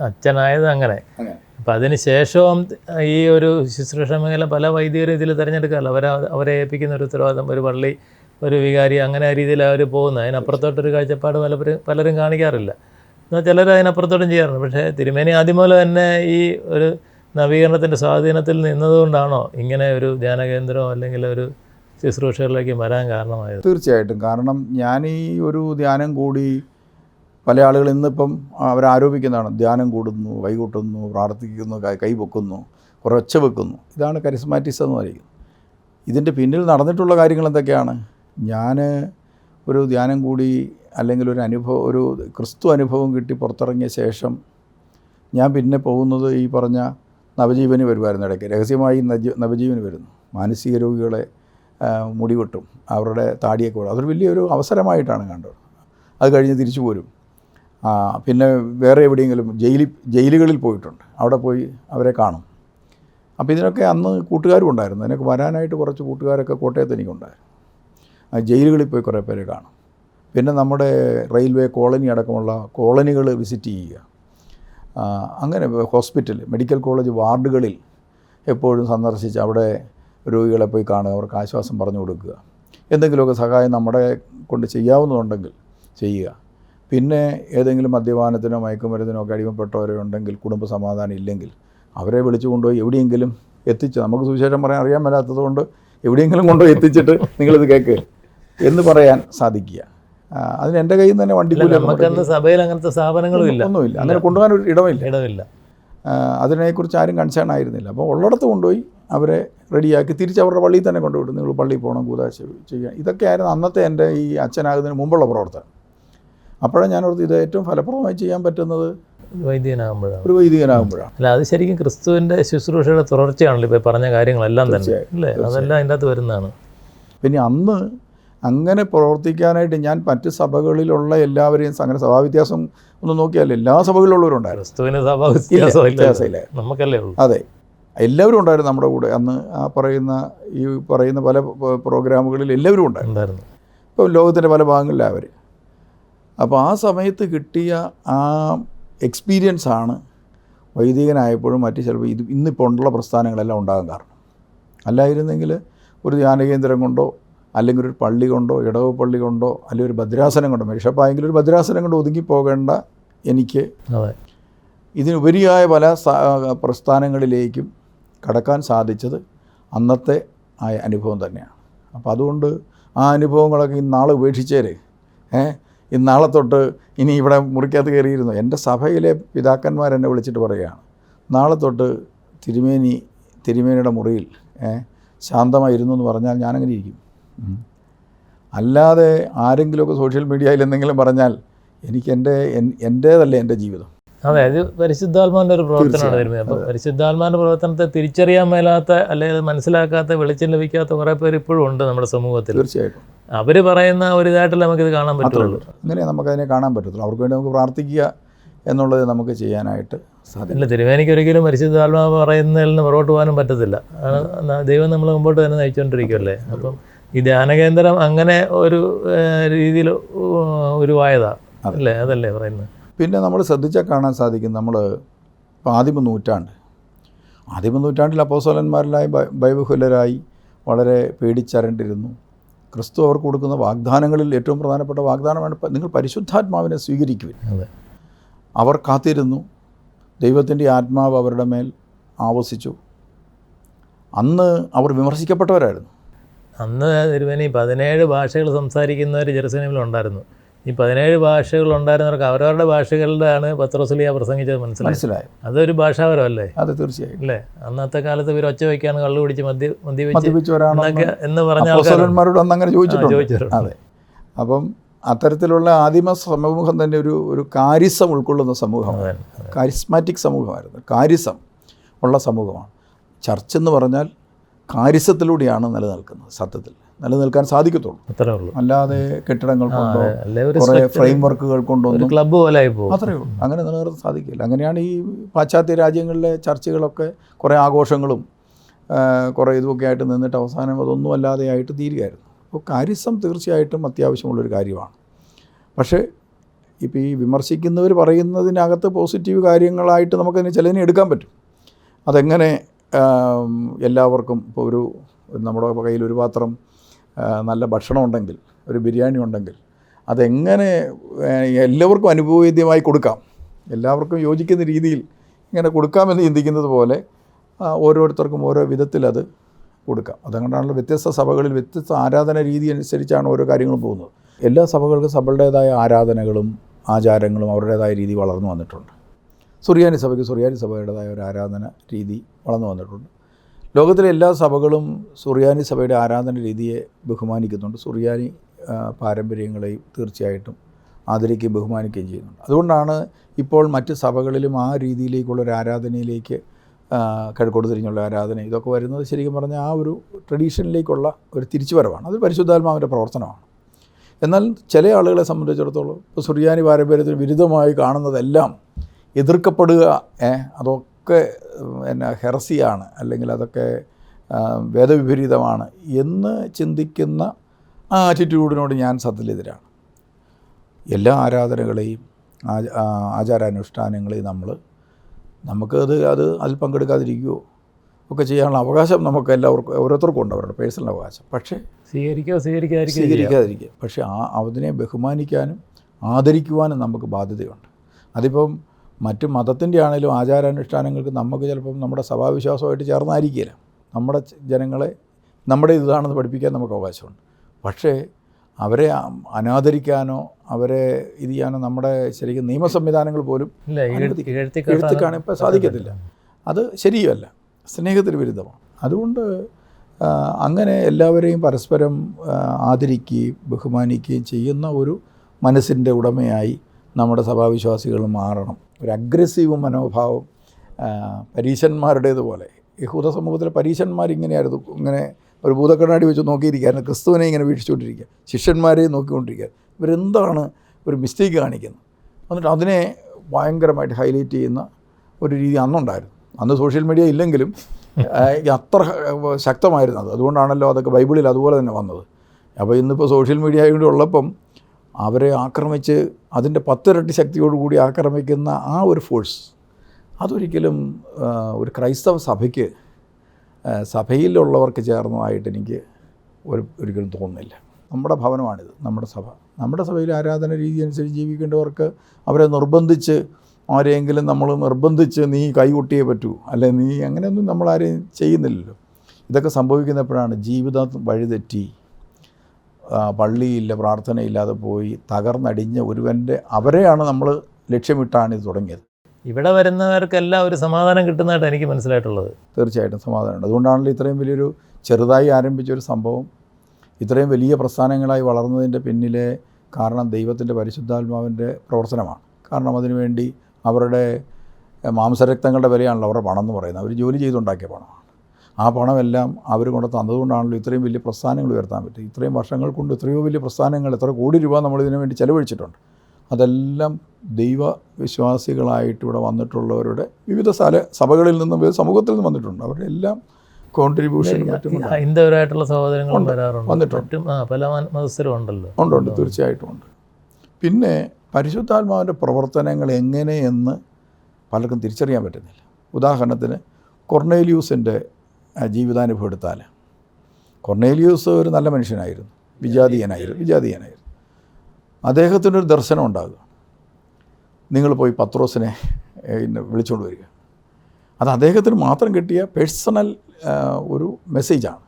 അച്ഛനായത് അങ്ങനെ. അപ്പം അതിന് ശേഷവും ഈ ഒരു ശുശ്രൂഷ മേഖല പല വൈദികരും ഇതിൽ തിരഞ്ഞെടുക്കാറില്ല. അവരെ അവരെ ഏൽപ്പിക്കുന്ന ഒരു ഉത്തരവാദിത്തം ഒരു പള്ളി ഒരു വികാരി അങ്ങനെ ആ രീതിയിൽ അവർ പോകുന്നത്. അതിനപ്പുറത്തോട്ടൊരു കാഴ്ചപ്പാട് പലരും പലരും കാണിക്കാറില്ല. എന്നാൽ ചിലർ അതിനപ്പുറത്തോട്ടും ചെയ്യാറുണ്ട്. പക്ഷേ തിരുമേനി ആദ്യം മുതൽ തന്നെ ഈ ഒരു നവീകരണത്തിന്റെ സ്വാധീനത്തിൽ നിന്നതുകൊണ്ടാണോ ഇങ്ങനെ ഒരു ധ്യാന കേന്ദ്രമോ അല്ലെങ്കിൽ ഒരു ശുശ്രൂഷകളിലേക്ക് വരാൻ കാരണമായത്? തീർച്ചയായിട്ടും. കാരണം ഞാൻ ഈ ഒരു ധ്യാനം കൂടി പല ആളുകൾ ഇന്നിപ്പം അവരാരോപിക്കുന്നതാണ് ധ്യാനം കൂടുന്നു വൈകൂട്ടുന്നു പ്രാർത്ഥിക്കുന്നു കൈ- വെക്കുന്നു കുറച്ച് വെക്കുന്നു. ഇതാണ് കരിസ്മാറ്റിസം എന്ന് പറയുന്നത്. ഇതിന്റെ പിന്നിൽ നടന്നിട്ടുള്ള കാര്യങ്ങൾ എന്തൊക്കെയാണ്? ഞാൻ ഒരു ധ്യാനം കൂടി അല്ലെങ്കിൽ ഒരു അനുഭവം ഒരു ക്രിസ്തു അനുഭവം കിട്ടി പുറത്തിറങ്ങിയ ശേഷം ഞാൻ പിന്നെ പോകുന്നത് ഈ പറഞ്ഞ നവജീവന് വരുമായിരുന്നു ഇടയ്ക്ക്. രഹസ്യമായി നവജീവന് വരുന്നു. മാനസിക രോഗികളെ മുടിവെട്ടും. മുടി വെട്ടും അവരുടെ താടിയൊക്കെ വിടും അതൊരു വലിയൊരു അവസരമായിട്ടാണ് കണ്ടത്. അത് കഴിഞ്ഞ് തിരിച്ചു പോരും. പിന്നെ വേറെ എവിടെയെങ്കിലും ജയിലിൽ ജയിലുകളിൽ പോയിട്ടുണ്ട്. അവിടെ പോയി അവരെ കാണും. അപ്പോൾ ഇതിനൊക്കെ അന്ന് കൂട്ടുകാരും ഉണ്ടായിരുന്നു. അതിനൊക്കെ വരാനായിട്ട് കുറച്ച് കൂട്ടുകാരൊക്കെ കോട്ടയത്ത് എനിക്കുണ്ടായിരുന്നു. ജയിലുകളിൽ പോയി കുറേ പേരെ കാണും. പിന്നെ നമ്മുടെ റെയിൽവേ കോളനി അടക്കമുള്ള കോളനികൾ വിസിറ്റ് ചെയ്യുക. അങ്ങനെ ഹോസ്പിറ്റൽ മെഡിക്കൽ കോളേജ് വാർഡുകളിൽ എപ്പോഴും സന്ദർശിച്ച് അവിടെ രോഗികളെ പോയി കാണുക അവർക്ക് ആശ്വാസം പറഞ്ഞു കൊടുക്കുക. എന്തെങ്കിലുമൊക്കെ സഹായം നമ്മുടെ കൊണ്ട് ചെയ്യാവുന്നതുണ്ടെങ്കിൽ ചെയ്യുക. പിന്നെ ഏതെങ്കിലും മദ്യപാനത്തിനോ മയക്കുമരുന്നിനോ ഒക്കെ അടിമപ്പെട്ടവരോ ഉണ്ടെങ്കിൽ കുടുംബ സമാധാനം ഇല്ലെങ്കിൽ അവരെ വിളിച്ചു കൊണ്ടുപോയി എവിടെയെങ്കിലും എത്തിച്ച് നമുക്ക് സുവിശേഷം പറയാൻ അറിയാൻ മേലാത്തത് കൊണ്ട് എവിടെയെങ്കിലും കൊണ്ടുപോയി എത്തിച്ചിട്ട് നിങ്ങളിത് കേൾക്ക് എന്ന് പറയാൻ സാധിക്കുക. അതിന് എന്റെ കയ്യിൽ നിന്ന് തന്നെ വണ്ടി നമുക്കന്ന് സഭയിൽ അങ്ങനത്തെ സ്ഥാപനങ്ങളും ഇല്ല. ഒന്നുമില്ല. അങ്ങനെ കൊണ്ടുപോകാൻ ഒരു ഇടമില്ല. ഇടമില്ല. അതിനെക്കുറിച്ച് ആരും കൺസേൺ ആയിരുന്നില്ല. അപ്പോൾ ഉള്ളിടത്ത് കൊണ്ടുപോയി അവരെ റെഡിയാക്കി തിരിച്ച് അവരുടെ പള്ളിയിൽ തന്നെ കൊണ്ടുവിടും. നിങ്ങൾ പള്ളിയിൽ പോകണം കൂതാശ ചെയ്യുക ഇതൊക്കെയായിരുന്നു അന്നത്തെ എന്റെ ഈ അച്ഛനാകുന്നതിന് മുമ്പുള്ള പ്രവർത്തനം. അപ്പോഴാണ് ഞാൻ ഓർത്ത് ഇത് ഏറ്റവും ഫലപ്രദമായി ചെയ്യാൻ പറ്റുന്നത്. വൈദികനാകുമ്പോഴാണ്. ഒരു വൈദികനാകുമ്പോഴാണ്. അല്ല അത് ശരിക്കും ക്രിസ്തുവിന്റെ ശുശ്രൂഷയുടെ തുടർച്ചയാണല്ലോ ഇപ്പോൾ പറഞ്ഞ കാര്യങ്ങളെല്ലാം തന്നെ. അല്ലേ? അതെല്ലാം അതിന്റെ അകത്ത് വരുന്നതാണ്. പിന്നെ അന്ന് അങ്ങനെ പ്രവർത്തിക്കാനായിട്ട് ഞാൻ മറ്റ് സഭകളിലുള്ള എല്ലാവരെയും അങ്ങനെ സഭാവ്യത്യാസം ഒന്ന് നോക്കിയാൽ എല്ലാ സഭകളിലുള്ളവരുണ്ടായിരുന്നു. നമുക്കല്ലേ അതെ. എല്ലാവരും ഉണ്ടായിരുന്നു നമ്മുടെ കൂടെ. അന്ന് ആ പറയുന്ന ഈ പറയുന്ന പല പ്രോഗ്രാമുകളിൽ എല്ലാവരും ഉണ്ടായിരുന്നു. ഉണ്ടായിരുന്നു. ഇപ്പോൾ ലോകത്തിന്റെ പല ഭാഗങ്ങളിലാണ് അവർ അപ്പോൾ ആ സമയത്ത് കിട്ടിയ ആ എക്സ്പീരിയൻസ് ആണ് വൈദികനായപ്പോഴും മറ്റ് ചിലപ്പോൾ ഇത് ഇന്നിപ്പോൾ ഉള്ള പ്രസ്ഥാനങ്ങളെല്ലാം ഉണ്ടാകാൻ കാരണം. അല്ലായിരുന്നെങ്കിൽ ഒരു ധ്യാനകേന്ദ്രം കൊണ്ടോ അല്ലെങ്കിൽ ഒരു പള്ളി കൊണ്ടോ ഇടവ് പള്ളി കൊണ്ടോ അല്ലെങ്കിൽ ഒരു ഭദ്രാസനം കൊണ്ടോ ബിഷപ്പായെങ്കിൽ ഒരു ഭദ്രാസനം കൊണ്ട് ഒതുങ്ങി പോകേണ്ട എനിക്ക് ഇതിനുപരിയായ പല പ്രസ്ഥാനങ്ങളിലേക്കും കടക്കാൻ സാധിച്ചത് അന്നത്തെ ആ അനുഭവം തന്നെയാണ്. അപ്പോൾ അതുകൊണ്ട് ആ അനുഭവങ്ങളൊക്കെ ഇന്നാളെ ഉപേക്ഷിച്ചേര്. ഇന്നാളെ തൊട്ട് ഇനി ഇവിടെ മുറിക്കകത്ത് കയറിയിരുന്നു. എന്റെ സഭയിലെ പിതാക്കന്മാർ എന്നെ വിളിച്ചിട്ട് പറയുകയാണ് നാളെ തൊട്ട് തിരുമേനി തിരുമേനിയുടെ മുറിയിൽ ശാന്തമായിരുന്നു എന്ന് പറഞ്ഞാൽ ഞാനങ്ങനെ ഇരിക്കും. അല്ലാതെ ആരെങ്കിലുമൊക്കെ സോഷ്യൽ മീഡിയയിൽ എന്തെങ്കിലും പറഞ്ഞാൽ എനിക്ക് എന്റെ എൻ- എന്റേതല്ലേ എന്റെ ജീവിതം. അതെ അത് പരിശുദ്ധാത്മാവിന്റെ ഒരു പ്രവർത്തനമാണ് വരുന്നത് അപ്പോൾ പരിശുദ്ധാത്മാവിന്റെ പ്രവർത്തനത്തെ തിരിച്ചറിയാൻ മേലാത്ത അല്ലെങ്കിൽ അത് മനസ്സിലാക്കാത്ത വെളിച്ചം ലഭിക്കാത്ത കുറേ പേര് ഇപ്പോഴും ഉണ്ട് നമ്മുടെ സമൂഹത്തിൽ തീർച്ചയായിട്ടും അവർ പറയുന്ന ഒരു ഇതായിട്ടല്ല നമുക്കിത് കാണാൻ പറ്റുള്ളൂ അങ്ങനെ നമുക്കതിനെ കാണാൻ പറ്റത്തുള്ളൂ അവർക്ക് വേണ്ടി നമുക്ക് പ്രാർത്ഥിക്കുക എന്നുള്ളത് നമുക്ക് ചെയ്യാനായിട്ട് സാധിക്കും ഇല്ല തിരുവേനിക്ക് ഒരിക്കലും പരിശുദ്ധാത്മാവ് പറയുന്നതിൽ നിന്ന് പുറകോട്ട് പോകാനും പറ്റത്തില്ല ദൈവം നമ്മൾ മുമ്പോട്ട് തന്നെ നയിച്ചുകൊണ്ടിരിക്കുമല്ലേ അപ്പം ഈ ധ്യാനകേന്ദ്രം അങ്ങനെ ഒരു രീതിയിൽ ഉരുവായതാണ് അല്ലേ അതല്ലേ പറയുന്നത് പിന്നെ നമ്മൾ ശ്രദ്ധിച്ചാൽ കാണാൻ സാധിക്കും നമ്മൾ ഇപ്പോൾ ആദിമ നൂറ്റാണ്ട്. ആദിമ നൂറ്റാണ്ടിൽ അപ്പോസോലന്മാരിലായി ബൈബഹുലരായി വളരെ പേടിച്ചരണ്ടിരുന്നു. ക്രിസ്തു അവർക്ക് കൊടുക്കുന്ന വാഗ്ദാനങ്ങളിൽ ഏറ്റവും പ്രധാനപ്പെട്ട വാഗ്ദാനമാണ് നിങ്ങൾ പരിശുദ്ധാത്മാവിനെ സ്വീകരിക്കുക അവർ കാത്തിരുന്നു. ദൈവത്തിന്റെ ആത്മാവ് അവരുടെ മേൽ ആവസിച്ചു. അന്ന് അവർ വിമർശിക്കപ്പെട്ടവരായിരുന്നു. അന്ന് തിരുവനി പതിനേഴ് ഭാഷകൾ സംസാരിക്കുന്നവർ ജെറുസലേമിൽ ഉണ്ടായിരുന്നു. ഈ പതിനേഴ് ഭാഷകൾ ഉണ്ടായിരുന്നവർക്ക് അവരവരുടെ ഭാഷകളിലാണ് പത്രസുലിയ പ്രസംഗിച്ചത് മനസ്സിലായി മനസ്സിലായി. അതൊരു ഭാഷാപരമല്ലേ? അത് തീർച്ചയായും. അല്ലേ? അന്നത്തെ കാലത്ത് ഇവർ ഒച്ച വയ്ക്കാണ് കള്ളു പിടിച്ച് മദ്യ മദ്യവെച്ച് മദ്യപിച്ചവരാണോ എന്നൊക്കെ എന്ന് പറഞ്ഞ അന്ന് അങ്ങനെ ചോദിച്ചിട്ടുണ്ട്. ചോദിച്ചിട്ടുണ്ട്. അതെ. അപ്പം അത്തരത്തിലുള്ള ആദിമ സമൂഹം തന്നെ ഒരു ഒരു കാരിസം ഉൾക്കൊള്ളുന്ന സമൂഹമാണ്. കാരിസ്മാറ്റിക് സമൂഹമായിരുന്നു. കാരിസം ഉള്ള സമൂഹമാണ്. ചർച്ച് എന്ന് പറഞ്ഞാൽ കാരിസത്തിലൂടെയാണ് നിലനിൽക്കുന്നത് സത്യത്തിൽ. നിലനിൽക്കാൻ സാധിക്കത്തുള്ളൂ. അത്രേ ഉള്ളൂ. അല്ലാതെ കെട്ടിടങ്ങൾ കൊണ്ടോ കുറേ ഫ്രെയിം വർക്കുകൾ കൊണ്ടോ ക്ലബ് ക്ലബ്ബ് പോലെ അത്രേ ഉള്ളൂ. അങ്ങനെ നിലനിർത്താൻ സാധിക്കില്ല. അങ്ങനെയാണ് ഈ പാശ്ചാത്യ രാജ്യങ്ങളിലെ ചർച്ചകളൊക്കെ കുറേ ആഘോഷങ്ങളും കുറേ ഇതുമൊക്കെ ആയിട്ട് നിന്നിട്ട് അവസാനം അതൊന്നും അല്ലാതെ ആയിട്ട് തീരുകയായിരുന്നു. അപ്പോൾ കാര്യസം തീർച്ചയായിട്ടും അത്യാവശ്യമുള്ളൊരു കാര്യമാണ്. പക്ഷേ ഇപ്പോൾ ഈ വിമർശിക്കുന്നവർ പറയുന്നതിനകത്ത് പോസിറ്റീവ് കാര്യങ്ങളായിട്ട് നമുക്കതിനെ ചിലതിനെ എടുക്കാൻ പറ്റും. അതെങ്ങനെ എല്ലാവർക്കും ഇപ്പോൾ ഒരു നമ്മുടെ കയ്യിൽ ഒരു പാത്രം നല്ല ഭക്ഷണം ഉണ്ടെങ്കിൽ ഒരു ബിരിയാണി ഉണ്ടെങ്കിൽ അതെങ്ങനെ എല്ലാവർക്കും അനുഭവവേദ്യമായി കൊടുക്കാം. എല്ലാവർക്കും യോജിക്കുന്ന രീതിയിൽ ഇങ്ങനെ കൊടുക്കാമെന്ന് ചിന്തിക്കുന്നത് പോലെ ഓരോരുത്തർക്കും ഓരോ വിധത്തിൽ അത് കൊടുക്കാം. അതുകൊണ്ടാണല്ലോ വ്യത്യസ്ത സഭകളിൽ വ്യത്യസ്ത ആരാധന രീതി അനുസരിച്ചാണ് ഓരോ കാര്യങ്ങളും പോകുന്നത്. എല്ലാ സഭകൾക്കും സഭകളുടേതായ ആരാധനകളും ആചാരങ്ങളും അവരുടേതായ രീതി വളർന്നു വന്നിട്ടുണ്ട്. സുറിയാനി സഭയ്ക്ക് സുറിയാനി സഭയുടേതായ ഒരു ആരാധന രീതി വളർന്നു വന്നിട്ടുണ്ട്. ലോകത്തിലെ എല്ലാ സഭകളും സുറിയാനി സഭയുടെ ആരാധന രീതിയെ ബഹുമാനിക്കുന്നുണ്ട്. സുറിയാനി പാരമ്പര്യങ്ങളെയും തീർച്ചയായിട്ടും ആദരിക്കുകയും ബഹുമാനിക്കുകയും ചെയ്യുന്നുണ്ട്. അതുകൊണ്ടാണ് ഇപ്പോൾ മറ്റ് സഭകളിലും ആ രീതിയിലേക്കുള്ള ഒരു ആരാധനയിലേക്ക് കിഴക്കോട് തിരിഞ്ഞുള്ള ആരാധന. ഇതൊക്കെ വരുന്നത് ശരിക്കും പറഞ്ഞാൽ ആ ഒരു ട്രഡീഷനിലേക്കുള്ള ഒരു തിരിച്ചുവരവാണ്. അത് പരിശുദ്ധാത്മാവിന്റെ പ്രവർത്തനമാണ്. എന്നാൽ ചില ആളുകളെ സംബന്ധിച്ചിടത്തോളം ഇപ്പോൾ സുറിയാനി പാരമ്പര്യത്തിന് വിരുദ്ധമായി കാണുന്നതെല്ലാം എതിർക്കപ്പെടുക ഏ, അതൊക്കെ എന്നെ എന്നാ ഹെറസിയാണ് അല്ലെങ്കിൽ അതൊക്കെ വേദവിപരീതമാണ് എന്ന് ചിന്തിക്കുന്ന ആ ആറ്റിറ്റ്യൂഡിനോട് ഞാൻ സത്യത്തിലെതിരാണ് എല്ലാ ആരാധനകളെയും ആചാരാനുഷ്ഠാനങ്ങളെയും നമ്മൾ നമുക്കത് അത് അതിൽ പങ്കെടുക്കാതിരിക്കുകയോ ഒക്കെ ചെയ്യാനുള്ള അവകാശം നമുക്ക് എല്ലാവർക്കും ഓരോരുത്തർക്കും ഉണ്ട് അവരുടെ പേഴ്സണൽ അവകാശം. പക്ഷേ സ്വീകരിക്കുക സ്വീകരിക്കാതിരിക്കുക. സ്വീകരിക്കാതിരിക്കുക. പക്ഷേ ആ അതിനെ ബഹുമാനിക്കാനും ആദരിക്കുവാനും നമുക്ക് ബാധ്യതയുണ്ട്. അതിപ്പം മറ്റ് മതത്തിന്റെ ആണെങ്കിലും ആചാരാനുഷ്ഠാനങ്ങൾക്ക് നമുക്ക് ചിലപ്പം നമ്മുടെ സഭാവിശ്വാസമായിട്ട് ചേർന്നായിരിക്കില്ല. നമ്മുടെ ജനങ്ങളെ നമ്മുടെ ഇതാണെന്ന് പഠിപ്പിക്കാൻ നമുക്ക് അവകാശമുണ്ട്. പക്ഷേ അവരെ അനാദരിക്കാനോ അവരെ ഇത് ചെയ്യാനോ നമ്മുടെ ശരിക്കും നിയമ സംവിധാനങ്ങൾ പോലും ഇല്ല അനുവദിക്കും. എഴുത്തി എഴുത്ത് എഴുത്തിക്കാട്ടാൻ കാണിപ്പോൾ സാധിക്കത്തില്ല. അത് ശരിയല്ല സ്നേഹത്തിന് വിരുദ്ധമാണ്. അതുകൊണ്ട് അങ്ങനെ എല്ലാവരെയും പരസ്പരം ആദരിക്കുകയും ബഹുമാനിക്കുകയും ചെയ്യുന്ന ഒരു മനസ്സിന്റെ ഉടമയായി നമ്മുടെ സഭാവിശ്വാസികൾ മാറണം. ഒരു അഗ്രസീവ് മനോഭാവം പരീശന്മാരുടേതുപോലെ. യഹൂദ സമൂഹത്തിലെ പരീശന്മാർ ഇങ്ങനെയായിരുന്നു ഇങ്ങനെ ഒരു ഭൂതക്കണ്ണാടി വെച്ച് നോക്കിയിരിക്കുകയായിരുന്നു ക്രിസ്തുവിനെ ഇങ്ങനെ വീക്ഷിച്ചുകൊണ്ടിരിക്കുക ശിഷ്യന്മാരെയും നോക്കിക്കൊണ്ടിരിക്കുക. ഇവരെന്താണ് ഒരു മിസ്റ്റേക്ക് കാണിക്കുന്നത്? എന്നിട്ട് അതിനെ ഭയങ്കരമായിട്ട് ഹൈലൈറ്റ് ചെയ്യുന്ന ഒരു രീതി അന്നുണ്ടായിരുന്നു. അന്ന് സോഷ്യൽ മീഡിയ ഇല്ലെങ്കിലും അത്ര ശക്തമായിരുന്നു അത്. അതുകൊണ്ടാണല്ലോ അതൊക്കെ ബൈബിളിൽ അതുപോലെ തന്നെ വന്നത്. അപ്പോൾ ഇന്നിപ്പോൾ സോഷ്യൽ മീഡിയ ഉള്ളപ്പം അവരെ ആക്രമിച്ച് അതിന്റെ പത്തിരട്ടി ശക്തിയോടുകൂടി ആക്രമിക്കുന്ന ആ ഒരു ഫോഴ്സ് അതൊരിക്കലും ഒരു ക്രൈസ്തവ സഭയ്ക്ക് സഭയിലുള്ളവർക്ക് ചേർന്നതായിട്ട് എനിക്ക് ഒരു ഒരിക്കലും തോന്നുന്നില്ല. നമ്മുടെ ഭവനമാണിത് നമ്മുടെ സഭ. നമ്മുടെ സഭയിൽ ആരാധന രീതി അനുസരിച്ച് ജീവിക്കേണ്ടവർക്ക് അവരെ നിർബന്ധിച്ച് ആരെയെങ്കിലും നമ്മൾ നിർബന്ധിച്ച് നീ കൈകൊട്ടിയേ പറ്റൂ അല്ലെ നീ അങ്ങനെയൊന്നും നമ്മളാരെയും ചെയ്യുന്നില്ലല്ലോ. ഇതൊക്കെ സംഭവിക്കുന്നപ്പോഴാണ് ജീവിതം വഴിതെറ്റി പള്ളിയില്ല പ്രാർത്ഥനയില്ലാതെ പോയി തകർന്നടിഞ്ഞ ഒരുവന്റെ അവരെയാണ് നമ്മൾ ലക്ഷ്യമിട്ടാണ് ഇത് തുടങ്ങിയത്. ഇവിടെ വരുന്നവർക്കെല്ലാം ഒരു സമാധാനം കിട്ടുന്നതായിട്ട് എനിക്ക് മനസ്സിലായിട്ടുള്ളത്. തീർച്ചയായിട്ടും സമാധാനമുണ്ട്. അതുകൊണ്ടാണല്ലോ ഇത്രയും വലിയൊരു ചെറുതായി ആരംഭിച്ച ഒരു സംഭവം. ഇത്രയും വലിയ പ്രസ്ഥാനങ്ങളായി വളർന്നതിന്റെ പിന്നിലെ കാരണം ദൈവത്തിന്റെ പരിശുദ്ധാത്മാവിന്റെ പ്രവർത്തനമാണ്. കാരണം അതിനുവേണ്ടി അവരുടെ മാംസരക്തങ്ങളുടെ വിലയാണല്ലോ അവരുടെ പണം എന്ന് പറയുന്നത്. അവർ ജോലി ചെയ്തുണ്ടാക്കിയ പണമാണ്. ആ പണമെല്ലാം അവർ കൊണ്ട് തന്നതുകൊണ്ടാണല്ലോ ഇത്രയും വലിയ പ്രസ്ഥാനങ്ങൾ ഉയർത്താൻ പറ്റും ഇത്രയും വർഷങ്ങൾ കൊണ്ട് എത്രയോ വലിയ പ്രസ്ഥാനങ്ങൾ എത്ര കോടി രൂപ നമ്മൾ ഇതിനു വേണ്ടി ചെലവഴിച്ചിട്ടുണ്ട്. അതെല്ലാം ദൈവവിശ്വാസികളായിട്ട് ഇവിടെ വന്നിട്ടുള്ളവരുടെ വിവിധ സ്ഥല സഭകളിൽ നിന്നും വിവിധ സമൂഹത്തിൽ നിന്നും വന്നിട്ടുണ്ട്. അവരുടെ എല്ലാം കോൺട്രിബ്യൂഷൻ. ഹൈന്ദവരായിട്ടുള്ള സഹോദരങ്ങളും വരാറുണ്ട്. വന്നിട്ടുണ്ട്. പല മതസ്ഥരും ഉണ്ടല്ലോ. ഉണ്ട് ഉണ്ട്. തീർച്ചയായിട്ടും ഉണ്ട്. പിന്നെ പരിശുദ്ധാത്മാവിന്റെ പ്രവർത്തനങ്ങൾ എങ്ങനെയെന്ന് പലർക്കും തിരിച്ചറിയാൻ പറ്റുന്നില്ല. ഉദാഹരണത്തിന് കൊർണേലിയൂസിന്റെ ജീവിതാനുഭവം എടുത്താൽ കൊർണേലിയൂസ് ഒരു നല്ല മനുഷ്യനായിരുന്നു. വിജാതീയനായിരുന്നു വിജാതീയനായിരുന്നു. അദ്ദേഹത്തിനൊരു ദർശനം ഉണ്ടാകുക നിങ്ങൾ പോയി പത്രോസിനെ വിളിച്ചുകൊണ്ട് വരിക. അത് അദ്ദേഹത്തിന് മാത്രം കിട്ടിയ പേഴ്സണൽ ഒരു മെസ്സേജാണ്.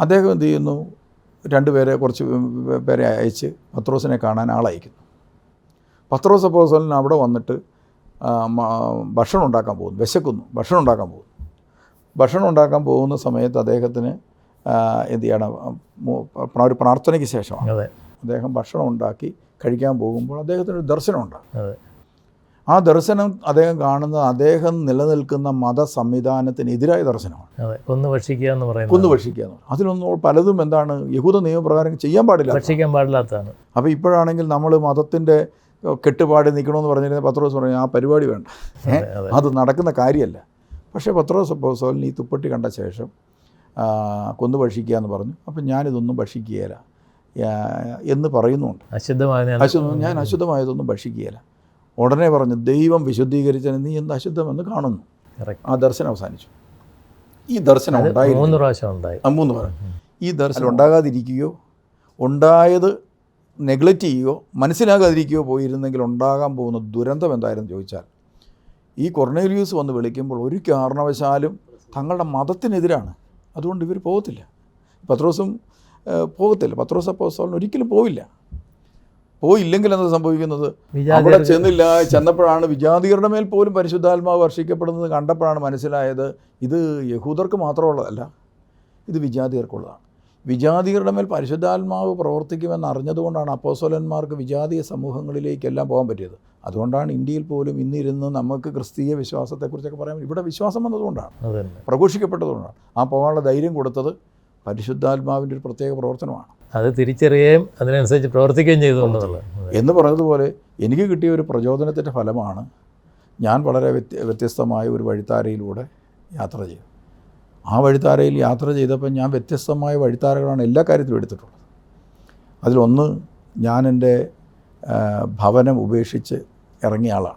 അദ്ദേഹം എന്ത് ചെയ്യുന്നു? രണ്ടുപേരെ കുറച്ച് പേരെ അയച്ച് പത്രോസിനെ കാണാൻ ആളയക്കുന്നു. പത്രോസ് അപ്പോസലിന് അവിടെ വന്നിട്ട് ഭക്ഷണം ഉണ്ടാക്കാൻ പോകുന്നു വിശക്കുന്നു ഭക്ഷണം ഉണ്ടാക്കാൻ പോകുന്നു. ഭക്ഷണം ഉണ്ടാക്കാൻ പോകുന്ന സമയത്ത് അദ്ദേഹത്തിന് എന്ത് ചെയ്യണം? ഒരു പ്രാർത്ഥനയ്ക്ക് ശേഷമാണ്. അദ്ദേഹം ഭക്ഷണം ഉണ്ടാക്കി കഴിക്കാൻ പോകുമ്പോൾ അദ്ദേഹത്തിന് ഒരു ദർശനമുണ്ട് ആ ദർശനം അദ്ദേഹം കാണുന്നത് അദ്ദേഹം നിലനിൽക്കുന്ന മത സംവിധാനത്തിനെതിരായ ദർശനമാണ്. കൊന്നു ഭക്ഷിക്കുക എന്ന് പറയുന്നത്. കൊന്നു ഭക്ഷിക്കുക എന്ന് അതിലൊന്നും പലതും എന്താണ് യഹൂദ നിയമപ്രകാരം ചെയ്യാൻ പാടില്ല. ഭക്ഷിക്കാൻ പാടില്ലാത്തതാണ്. അപ്പോൾ ഇപ്പോഴാണെങ്കിൽ നമ്മൾ മതത്തിന്റെ കെട്ടുപാട് നിൽക്കണമെന്ന് പറഞ്ഞിരുന്ന പത്രോസ് പറഞ്ഞു ആ പരിപാടി വേണ്ട. അത് നടക്കുന്ന കാര്യമല്ല. പക്ഷേ പത്രോസ് അപ്പോസ്തലൻ ഈ തുപ്പട്ടി കണ്ട ശേഷം കൊന്നു ഭക്ഷിക്കുക എന്ന് പറഞ്ഞു. അപ്പം ഞാനിതൊന്നും ഭക്ഷിക്കുകയില്ല. എന്ന് പറയുന്നുണ്ട്. അശുദ്ധമായ ഞാൻ- ഞാൻ അശുദ്ധമായതൊന്നും ഭക്ഷിക്കുകയില്ല. ഉടനെ പറഞ്ഞു ദൈവം വിശുദ്ധീകരിച്ചതിന് നീ എന്ത് അശുദ്ധമെന്ന് കാണുന്നു. ആ ദർശനം അവസാനിച്ചു. ഈ ദർശനം ഉണ്ടായി മൂന്ന് പ്രാവശ്യം ഉണ്ടായി. മൂന്ന് പറ ഈ ദർശനം ഉണ്ടാകാതിരിക്കുകയോ ഉണ്ടായത് നെഗ്ലക്റ്റ് ചെയ്യുകയോ മനസ്സിലാകാതിരിക്കുകയോ പോയിരുന്നെങ്കിൽ ഉണ്ടാകാൻ പോകുന്ന ദുരന്തം എന്തായിരുന്നു ചോദിച്ചാൽ ഈ കൊർണേലിയൂസ് വന്ന് വിളിക്കുമ്പോൾ ഒരു കാരണവശാലും തങ്ങളുടെ മതത്തിനെതിരാണ്. അതുകൊണ്ട് ഇവർ പോകത്തില്ല. പത്രോസും പോകത്തില്ല. പത്രോസ് അപ്പോസ്തലൻ ഒരിക്കലും പോവില്ല. പോയില്ലെങ്കിൽ എന്താ സംഭവിക്കുന്നത്? അവിടെ ചെന്നില്ല ചെന്നപ്പോഴാണ് വിജാതികരുടെ മേൽ പോലും പരിശുദ്ധാത്മാവ് വർഷിക്കപ്പെടുന്നത് കണ്ടപ്പോഴാണ് മനസ്സിലായത് ഇത് യഹൂദർക്ക് മാത്രമുള്ളതല്ല ഇത് വിജാതികർക്കുള്ളതാണ് വിജാതികരുടെ മേൽ പരിശുദ്ധാത്മാവ് പ്രവർത്തിക്കുമെന്ന് അറിഞ്ഞതുകൊണ്ടാണ് അപ്പോസോലന്മാർക്ക് വിജാതീയ സമൂഹങ്ങളിലേക്കെല്ലാം പോകാൻ പറ്റിയത്. അതുകൊണ്ടാണ് ഇന്ത്യയിൽ പോലും ഇന്നിരുന്ന് നമുക്ക് ക്രിസ്തീയ വിശ്വാസത്തെക്കുറിച്ചൊക്കെ പറയാൻ ഇവിടെ വിശ്വാസം വന്നതുകൊണ്ടാണ്. പ്രഘോഷിക്കപ്പെട്ടതുകൊണ്ടാണ്. ആ പോകാനുള്ള ധൈര്യം കൊടുത്തത് പരിശുദ്ധാത്മാവിന്റെ ഒരു പ്രത്യേക പ്രവർത്തനമാണ്. അത് തിരിച്ചറിയുകയും അതിനനുസരിച്ച് പ്രവർത്തിക്കുകയും ചെയ്തുകൊണ്ടുള്ളത് എന്ന് പറഞ്ഞതുപോലെ എനിക്ക് കിട്ടിയ ഒരു പ്രചോദനത്തിന്റെ ഫലമാണ് ഞാൻ വളരെ വ്യത്യ വ്യത്യസ്തമായ ഒരു വഴിത്താരയിലൂടെ യാത്ര ചെയ്തു ആ വഴിത്താരയിൽ യാത്ര ചെയ്തപ്പോൾ ഞാൻ വ്യത്യസ്തമായ വഴിത്താരകളാണ് എല്ലാ കാര്യത്തിലും എടുത്തിട്ടുള്ളത്. അതിലൊന്ന് ഞാൻ എന്റെ ഭവനം ഉപേക്ഷിച്ച് ഇറങ്ങിയ ആളാണ്.